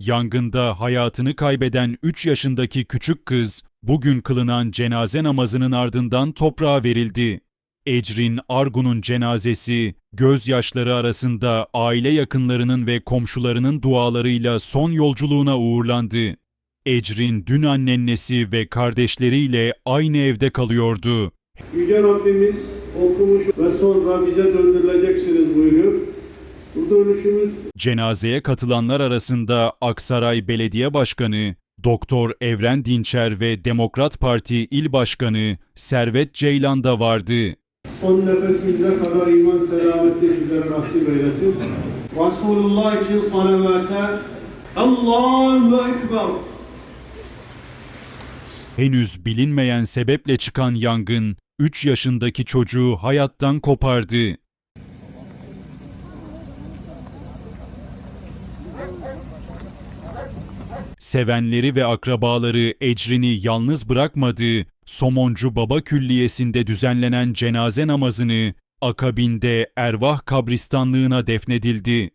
Yangında hayatını kaybeden 3 yaşındaki küçük kız bugün kılınan cenaze namazının ardından toprağa verildi. Ecrin Argun'un cenazesi gözyaşları arasında aile yakınlarının ve komşularının dualarıyla son yolculuğuna uğurlandı. Ecrin dün annennesi ve kardeşleriyle aynı evde kalıyordu. Yüce Rabbimiz okumuş ve sonra bize döndürüleceksiniz buyuruyor. Cenazeye katılanlar arasında Aksaray Belediye Başkanı Doktor Evren Dinçer ve Demokrat Parti İl Başkanı Servet Ceylan da vardı. son nefesimize kadar iman selametli bizlere nasip eylesin. Resulullah için salavate Allahu Ekber. Henüz bilinmeyen sebeple çıkan yangın 3 yaşındaki çocuğu hayattan kopardı. Sevenleri ve akrabaları Ecrin'i yalnız bırakmadı. Somoncu Baba Külliyesi'nde düzenlenen cenaze namazını akabinde Ervah kabristanlığına defnedildi.